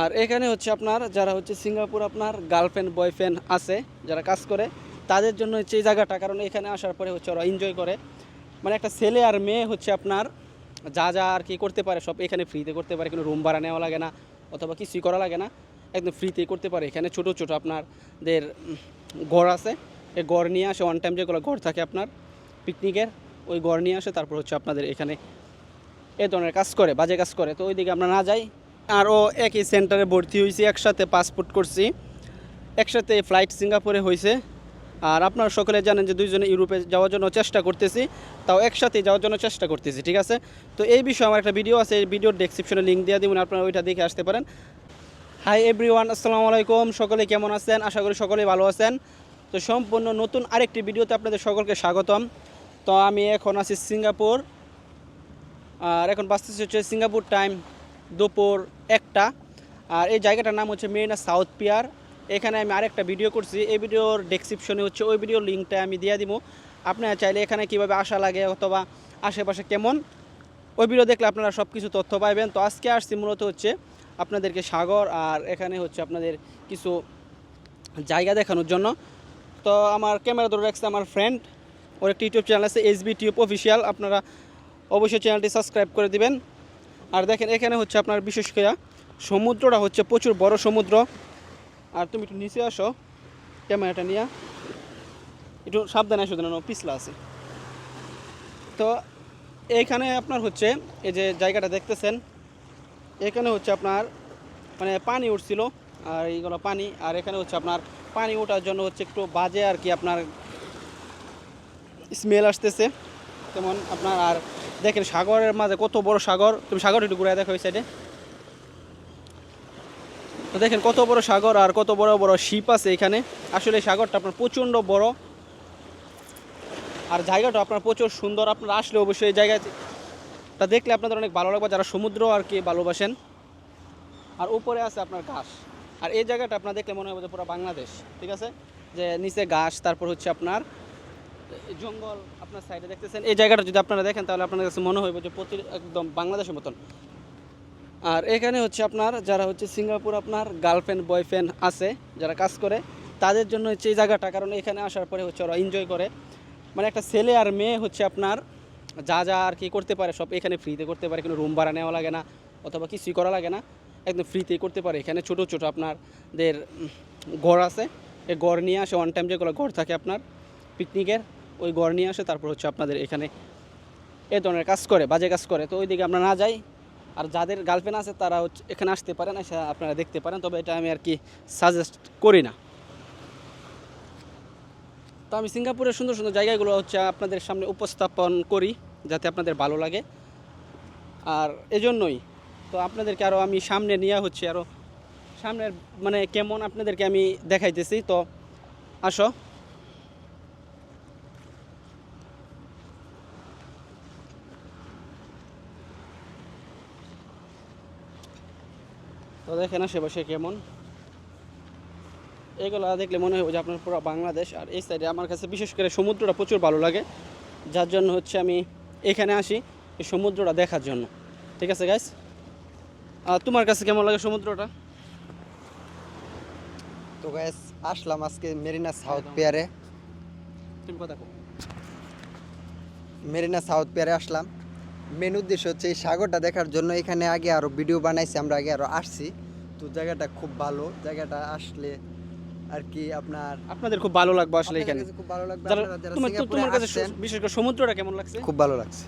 আর এখানে হচ্ছে আপনার, যারা হচ্ছে সিঙ্গাপুর আপনার গার্লফ্রেন্ড, বয়ফ্রেন্ড আছে, যারা কাজ করে, তাদের জন্য হচ্ছে এই জায়গাটা, কারণ এখানে আসার পরে হচ্ছে ওরা এনজয় করে। মানে একটা ছেলে আর মেয়ে হচ্ছে আপনার, যা যা আর কি করতে পারে, সব এখানে ফ্রিতে করতে পারে, কোনো রুম ভাড়া নেওয়া লাগে না, অথবা কিছুই করা লাগে না, একদম ফ্রিতেই করতে পারে। এখানে ছোট ছোট আপনারদের ঘর আছে এই ঘর নিয়ে আসে ওয়ান টাইম যেগুলো ঘর থাকে আপনার পিকনিকের ওই ঘর নিয়ে আসে, তারপর হচ্ছে আপনাদের এখানে এ ধরনের কাজ করে, বাজে কাজ করে। তো ওইদিকে আমরা না যাই আর ও একই সেন্টারে ভর্তি হয়েছি, একসাথে পাসপোর্ট করছি, একসাথে ফ্লাইট সিঙ্গাপুরে হয়েছে। আর আপনারা সকলে জানেন যে দুইজনে ইউরোপে যাওয়ার জন্য চেষ্টা করতেছি, তাও একসাথে যাওয়ার জন্য চেষ্টা করতেছি, ঠিক আছে? তো এই বিষয়ে আমার একটা ভিডিও আছে, এই ভিডিওর ডেসক্রিপশনে লিঙ্ক দিয়ে দিবেন, আপনারা ওইটা দেখে আসতে পারেন। হাই এভরিওয়ান আসসালামু আলাইকুম, সকলে কেমন আছেন? আশা করি সকলেই ভালো আছেন। তো সম্পূর্ণ নতুন আরেকটি ভিডিওতে আপনাদের সকলকে স্বাগতম। তো আমি এখন আছি সিঙ্গাপুর, আর এখন বাঁচতেছি হচ্ছে সিঙ্গাপুর টাইম দুপুর একটা। আর এই জায়গাটার নাম হচ্ছে মেরিনা সাউথ পিয়ার। এখানে আমি আরেকটা ভিডিও করছি। এই ভিডিওর ডেসক্রিপশনে হচ্ছে ওই ভিডিওর লিঙ্কটা আমি দিয়ে দিব। আপনারা চাইলে এখানে কীভাবে আসা লাগে অথবা আশেপাশে কেমন, ওই ভিডিও দেখলে আপনারা সব কিছু তথ্য পাইবেন। তো আজকে আসছি মূলত হচ্ছে আপনাদেরকে সাগর, আর এখানে হচ্ছে আপনাদের কিছু জায়গা দেখানোর জন্য। তো আমার ক্যামেরা ধরে রাখছে আমার ফ্রেন্ড ওর একটি ইউটিউব চ্যানেল আছে এসবি টিউব অফিসিয়াল আপনারা অবশ্যই চ্যানেলটি সাবস্ক্রাইব করে দিবেন। আর দেখেন, এখানে হচ্ছে আপনার বিশেষ করে সমুদ্রটা হচ্ছে প্রচুর বড় সমুদ্র। আর তুমি একটু নিচে আসো, ক্যামেরাটা নিয়ে। একটু সাবধানে আসো যেন পিছলা আছে। তো এইখানে আপনার হচ্ছে, এই যে জায়গাটা দেখতেছেন, এখানে হচ্ছে আপনার মানে পানি উঠছিল, আর এইগুলো পানি, আর এখানে হচ্ছে আপনার পানি ওঠার জন্য হচ্ছে একটু বাজে আর কি আপনার স্মেল আসতেছে। তেমন আপনার, আর দেখেন সাগরের মাঝে কত বড় সাগর। তুমি সাগর একটু ঘুরে দেখো ওই সাইডে তো দেখেন কত বড় সাগর আর কত বড় বড় শিপ আছে এখানে। আসলে সাগরটা আপনার প্রচণ্ড বড়। আর জায়গাটা আপনার প্রচুর সুন্দর। আপনারা আসলে অবশ্যই এই জায়গাটা দেখলে আপনাদের অনেক ভালো লাগবে যারা সমুদ্র আর কি ভালোবাসেন। আর উপরে আছে আপনার ঘাস। আর এই জায়গাটা আপনার দেখলে মনে হবে যে পুরো বাংলাদেশ, ঠিক আছে? যে নিচে ঘাস, তারপর হচ্ছে আপনার জঙ্গল আপনার সাইডে দেখতেছেন এই জায়গাটা যদি আপনারা দেখেন তাহলে আপনার কাছে মনে হবে যে প্রতি একদম বাংলাদেশের মতন। আর এখানে হচ্ছে আপনার যারা হচ্ছে সিঙ্গাপুর আপনার গার্লফ্রেন্ড বয়ফ্রেন্ড আছে যারা কাজ করে তাদের জন্য হচ্ছে এই জায়গাটা কারণ এখানে আসার পরে হচ্ছে ওরা এনজয় করে। মানে একটা ছেলে আর মেয়ে হচ্ছে আপনার যা যা আর কি করতে পারে সব এখানে ফ্রিতে করতে পারে কোনো রুম ভাড়া নেওয়া লাগে না অথবা কিছুই করা লাগে না একদম ফ্রিতেই করতে পারে। এখানে ছোট ছোট আপনাদের উম, ঘর আছে এই ঘর নিয়ে আসে ওয়ান টাইম যেগুলো ঘর থাকে আপনার পিকনিকের ওই ঘর নিয়ে আসে, তারপর হচ্ছে আপনাদের এখানে এ ধরনের কাজ করে, বাজে কাজ করে। তো ওইদিকে আমরা না যাই। আর যাদের গার্লফ্রেন্ড আছে, তারা হচ্ছে এখানে আসতে পারেন এসে আপনারা দেখতে পারেন। তবে এটা আমি আর কি সাজেস্ট করি না। তো আমি সিঙ্গাপুরের সুন্দর সুন্দর জায়গাগুলো হচ্ছে আপনাদের সামনে উপস্থাপন করি, যাতে আপনাদের ভালো লাগে। আর এজন্যই তো আপনাদেরকে আরও আমি সামনে নিয়ে হচ্ছে আরও সামনের মানে কেমন আপনাদেরকে আমি দেখাইতেছি। তো আসো। তো দেখেন আশেপাশে কেমন। এগুলো দেখলে মনে হবে যে আপনার পুরো বাংলাদেশ আর এই সাইডে আমার কাছে বিশেষ করে সমুদ্রটা প্রচুর ভালো লাগে। যার জন্য হচ্ছে আমি এখানে আসি এই সমুদ্রটা দেখার জন্য। ঠিক আছে গাইস আর তোমার কাছে কেমন লাগে সমুদ্রটা? তো গাইস আসলাম আজকে মেরিনা সাউথ পেয়ারে। তুমি কথা কো মেরিনা সাউথ পেয়ারে আসলাম। মেন উদ্দেশ্য হচ্ছে এই সাগরটা দেখার জন্য এখানে আগে আরও ভিডিও বানাইছি আমরা আগে আরও আসছি। তো জায়গাটা খুব ভালো জায়গাটা আসলে আর কি আপনার আপনাদের খুব ভালো লাগবে আসলে এখানে। খুব ভালো লাগবে তোমার কাছে বিশেষ করে সমুদ্রটা কেমন লাগছে? খুব ভালো লাগছে।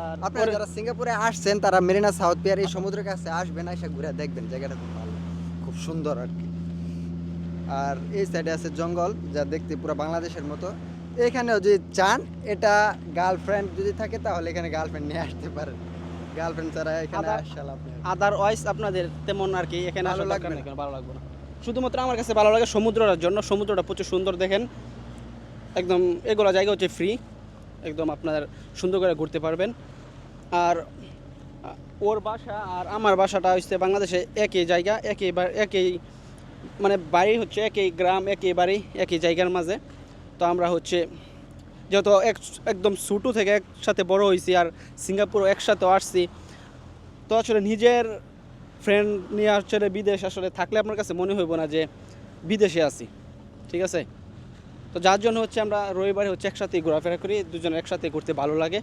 আর আপনারা যারা সিঙ্গাপুরে আসছেন তারা মেরিনা সাউথ পিয়ার এই সমুদ্রের কাছে আসবেন এসে ঘুরে দেখবেন জায়গাটা খুব ভালো খুব সুন্দর আর কি। আর এই সাইডে আছে জঙ্গল যা দেখতে পুরো বাংলাদেশের মতো। এখানেও যদি চান এটা গার্লফ্রেন্ড যদি থাকে তাহলে এখানে গার্লফ্রেন্ড নিয়ে আসতে পারেন। গার্লফ্রেন্ড ছাড়া এখানে আদার- আসা লাভ নেই। আদারওয়াইজ আপনাদের তেমন আর কি এখানে ভালো লাগবে না। ভালো লাগবে না। শুধুমাত্র আমার কাছে ভালো লাগে সমুদ্রটার জন্য। সমুদ্রটা প্রচুর সুন্দর দেখেন। একদম এগুলো জায়গা হচ্ছে ফ্রি একদম আপনার সুন্দর করে ঘুরতে পারবেন। আর ওর বাসা আর আমার বাসাটা হচ্ছে বাংলাদেশে একই জায়গা একই একই মানে বাড়ি হচ্ছে একই গ্রাম একই বাড়ি একই জায়গার মাঝে। তো আমরা হচ্ছে যেহেতু এক, একদম ছোটো থেকে একসাথে বড় হয়েছি আর সিঙ্গাপুরও একসাথে আসছি। তো আসলে নিজের ফ্রেন্ড নিয়ে আসলে বিদেশ আসলে থাকলে আপনার কাছে মনে হইব না যে বিদেশে আছি, ঠিক আছে? তো যার জন্য হচ্ছে আমরা রবিবারে হচ্ছে একসাথে ঘোরাফেরা করি, দুজনে একসাথে ঘুরতে ভালো লাগে।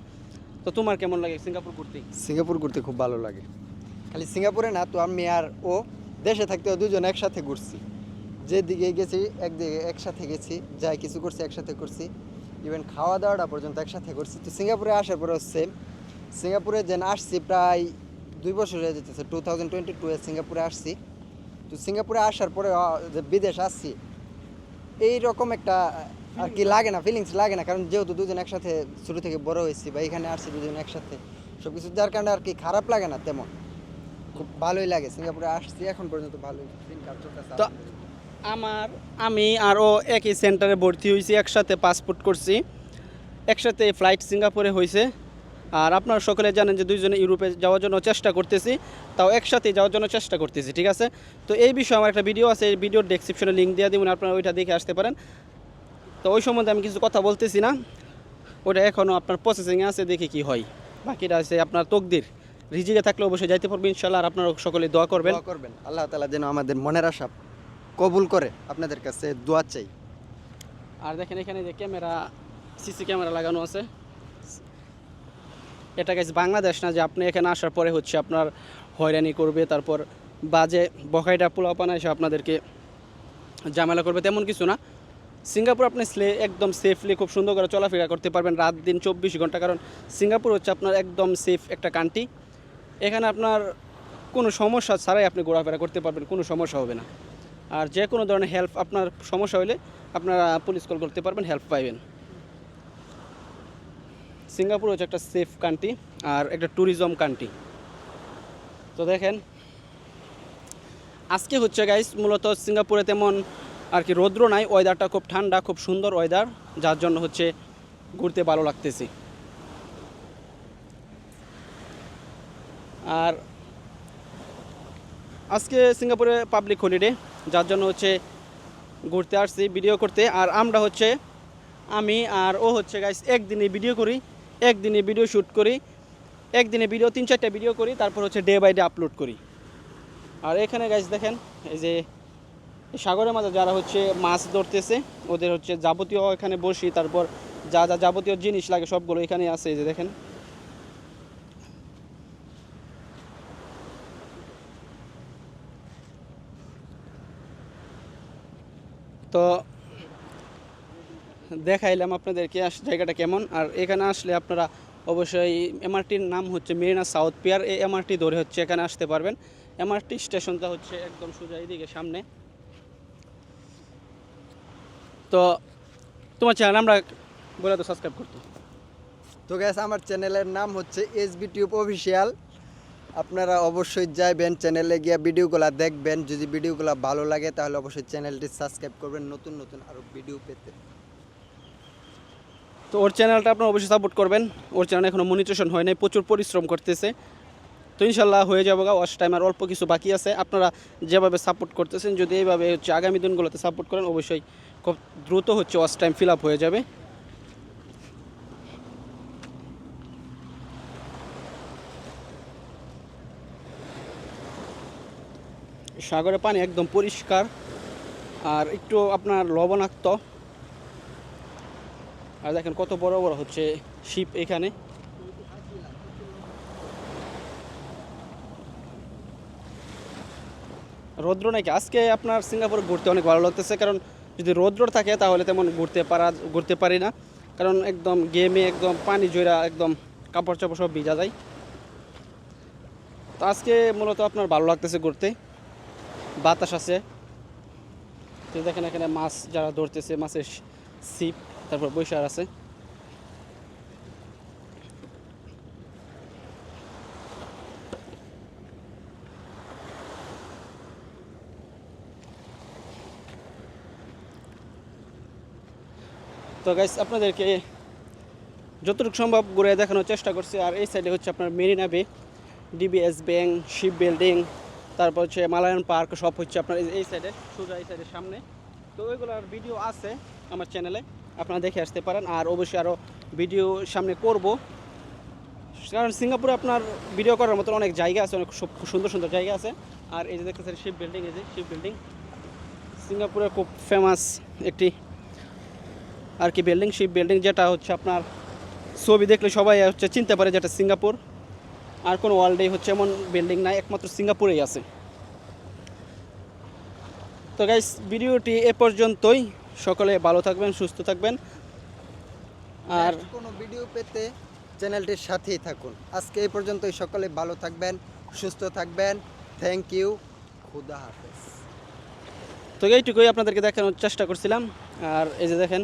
তো তোমার কেমন লাগে সিঙ্গাপুর ঘুরতে? সিঙ্গাপুর ঘুরতে খুব ভালো লাগে। খালি সিঙ্গাপুরে না, তো আমি আর ও দেশে থাকতেও দুজন একসাথে ঘুরছি। যেদিকে গেছি একদিকে একসাথে গেছি যাই কিছু করছি একসাথে করছি। ইভেন খাওয়া দাওয়াটা পর্যন্ত একসাথে করছি। তো সিঙ্গাপুরে আসার পরে সেম সিঙ্গাপুরে যেন আসছি প্রায় দুই বছর হয়ে যেতেছে টু থাউজেন্ড টোয়েন্টি টুয়ে সিঙ্গাপুরে আসছি। তো সিঙ্গাপুরে আসার পরে যে বিদেশ আসছি এই রকম একটা আর কি লাগে না ফিলিংস লাগে না। কারণ যেহেতু দুজন একসাথে শুরু থেকে বড় হয়েছি বা এখানে আসছি দুজন একসাথে সব কিছু যার কারণে আর কি খারাপ লাগে না তেমন। খুব ভালোই লাগে। সিঙ্গাপুরে আসছি এখন পর্যন্ত ভালোই। তো আমার, আমি আরও একই সেন্টারে ভর্তি হয়েছি, একসাথে পাসপোর্ট করছি। একসাথে ফ্লাইট সিঙ্গাপুরে হয়েছে। আর আপনারা সকলে জানেন যে দুইজনে ইউরোপে যাওয়ার জন্য চেষ্টা করতেছি, তাও একসাথে যাওয়ার জন্য চেষ্টা করতেছি, ঠিক আছে? তো এই বিষয়ে আমার একটা ভিডিও আছে, এই ভিডিওর ডেসক্রিপশনে লিঙ্ক দিয়ে দেবেন, আপনারা ওইটা দেখে আসতে পারেন। তো ওই সম্বন্ধে আমি কিছু কথা বলতেছি না। ওটা এখনও আপনার প্রসেসিংয়ে আছে, দেখি কি হয়। বাকিটা আছে আপনার তকদির। রিজিকে থাকলে অবশ্যই যাইতে পারবেন ইনশাল্লাহ আর আপনারা সকলে দোয়া করবেন। করবেন। আল্লাহ তালা যেন আমাদের মনের আশা কবুল করে আপনাদের কাছে দোয়া চাই। আর দেখেন এখানে যে ক্যামেরা, সিসি ক্যামেরা লাগানো আছে। এটা গেছে বাংলাদেশ না যে আপনি এখানে আসার পরে হচ্ছে আপনার হয়রানি করবে, তারপর বাজে বকাইটা পোলাপানা এসে আপনাদেরকে ঝামেলা করবে, তেমন কিছু না। সিঙ্গাপুর আপনি স্লে একদম সেফলি খুব সুন্দর করে চলাফেরা করতে পারবেন রাত দিন চব্বিশ ঘণ্টা, কারণ সিঙ্গাপুর হচ্ছে আপনার একদম সেফ একটা কান্ট্রি এখানে আপনার কোনো সমস্যা ছাড়াই আপনি ঘোরাফেরা করতে পারবেন, কোনো সমস্যা হবে না। আর যে কোনো ধরনের হেল্প আপনার সমস্যা হলে আপনারা পুলিশ কল করতে পারবেন হেল্প পাইবেন। সিঙ্গাপুর হচ্ছে একটা সেফ কান্ট্রি আর একটা ট্যুরিজম কান্ট্রি তো দেখেন, আজকে হচ্ছে গাইস মূলত সিঙ্গাপুরে তেমন আর কি রৌদ্র নাই ওয়েদারটা খুব ঠান্ডা, খুব সুন্দর ওয়েদার যার জন্য হচ্ছে ঘুরতে ভালো লাগতেছে। আর আজকে সিঙ্গাপুরে পাবলিক হলিডে যার জন্য হচ্ছে ঘুরতে আসছি ভিডিও করতে। আর আমরা হচ্ছে, আমি আর ও হচ্ছে গাইস একদিনে ভিডিও করি, একদিনে ভিডিও শ্যুট করি, একদিনে ভিডিও তিন চারটা ভিডিও করি, তারপর হচ্ছে ডে বাই ডে আপলোড করি। আর এখানে গাইস দেখেন, এই যে সাগরের মাঝে যারা হচ্ছে মাছ ধরতেছে, ওদের হচ্ছে যাবতীয় এখানে বসি, তারপর যা যা যাবতীয় জিনিস লাগে সবগুলো এখানে আছে, এই যে দেখেন। তো দেখাইলাম আপনাদেরকে জায়গাটা কেমন। আর এখানে আসলে আপনারা অবশ্যই এমআরটির নাম হচ্ছে মেরিনা সাউথ পিয়ার। এই এমআরটি ধরে হচ্ছে এখানে আসতে পারবেন। এমআরটি স্টেশনটা হচ্ছে একদম সোজা এইদিকে সামনে। তো তোমার চ্যানেল আমরা বলে তো সাবস্ক্রাইব করতে। তো গ্যাস আমার চ্যানেলের নাম হচ্ছে এস বি টিউব অফিসিয়াল আপনারা অবশ্যই যাইবেন চ্যানেলে গিয়ে ভিডিওগুলো দেখবেন। যদি ভিডিওগুলো ভালো লাগে, তাহলে অবশ্যই চ্যানেলটি সাবস্ক্রাইব করবেন। নতুন নতুন আরও ভিডিও পেতে। তো ওর চ্যানেলটা আপনারা অবশ্যই সাপোর্ট করবেন। ওর চ্যানেল এখনও মনিটেশন হয় নাই, প্রচুর পরিশ্রম করতেছে। তো ইনশাল্লাহ হয়ে যাব গা ওয়াশ টাইম আর অল্প কিছু বাকি আছে। আপনারা যেভাবে সাপোর্ট করতেছেন, যদি এইভাবে হচ্ছে আগামী দিনগুলোতে সাপোর্ট করেন, অবশ্যই খুব দ্রুত হচ্ছে ওয়াশ টাইম ফিল আপ হয়ে যাবে। সাগরের পানি একদম পরিষ্কার আর একটু আপনার লবণাক্ত। আর দেখেন কত বড় বড় হচ্ছে শিপ এখানে। রৌদ্র নাকি? আজকে আপনার সিঙ্গাপুরে ঘুরতে অনেক ভালো লাগতেছে, কারণ যদি রৌদ্র থাকে তাহলে তেমন ঘুরতে পারা, ঘুরতে পারি না। কারণ একদম গেমে একদম পানি জোড়া একদম কাপড় চাপড় সব ভিজা যায়। তো আজকে মূলত আপনার ভালো লাগতেছে ঘুরতে। বাতাস আছে। দেখেন এখানে মাছ যারা ধরতেছে, মাছের সিপ তারপর বৈশার আছে। তো গাইস আপনাদেরকে যতটুকু সম্ভব ঘুরে দেখানোর চেষ্টা করছি। আর এই সাইডে হচ্ছে আপনার মেরিনা বে ডিবিএস ব্যাংক শিপ বিল্ডিং তারপর হচ্ছে মালায়ন পার্ক সব হচ্ছে আপনার এই- সাইডে সোজা এই সাইডের সামনে। তো ওইগুলোর ভিডিও আছে আমার চ্যানেলে আপনারা দেখে আসতে পারেন। আর অবশ্যই আরও ভিডিও সামনে করব। কারণ সিঙ্গাপুরে আপনার ভিডিও করার মতো অনেক জায়গা আছে, অনেক সুন্দর সুন্দর জায়গা আছে। আর এই যে দেখতেছেন শিপ বিল্ডিং এই যে শিপ বিল্ডিং সিঙ্গাপুরের খুব ফেমাস একটি আর কি বিল্ডিং শিপ বিল্ডিং যেটা হচ্ছে আপনার ছবি দেখলে সবাই হচ্ছে চিনতে পারে যেটা সিঙ্গাপুর। আর কোনো ওয়ার্ল্ডেই হচ্ছে এমন বিল্ডিং নাই একমাত্র সিঙ্গাপুরেই আছে। তো গাইস ভিডিওটি এ পর্যন্তই। সকলে ভালো থাকবেন সুস্থ থাকবেন। আর কোনো ভিডিও পেতে চ্যানেলটির সাথেই থাকুন। আজকে এই পর্যন্তই সকলে ভালো থাকবেন সুস্থ থাকবেন। থ্যাংক ইউ খুদা হাফেজ। তো এইটুকুই আপনাদেরকে দেখানোর চেষ্টা করছিলাম। আর এই যে দেখেন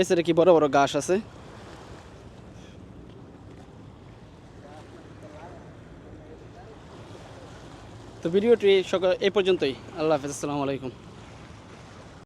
এছাড়া কি বড় বড় গাছ আছে। তো ভিডিওটি সকাল এই পর্যন্তই। আল্লাহ হাফিজ আসসালামু আলাইকুম।